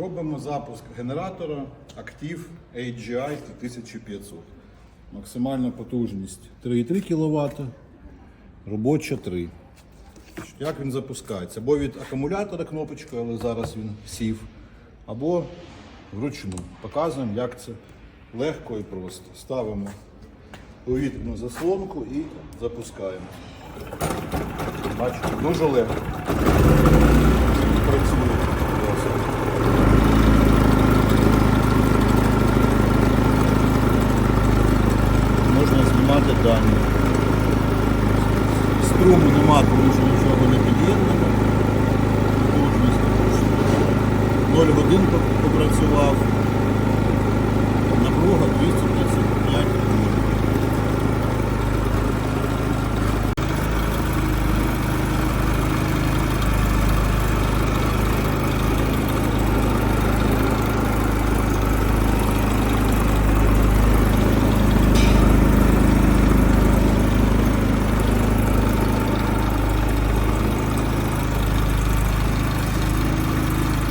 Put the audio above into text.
Робимо запуск генератора Active AGI 3500. Максимальна потужність 3,3 кВт, робоча 3. Як він запускається? Або від акумулятора кнопочкою, але зараз він сів, або вручну. Показуємо, як це легко і просто. Ставимо повітряну заслонку і запускаємо. Бачите, дуже легко. Дані. Струму нема, тому що нічого не під'єднано. Потужність 0 годин попрацював.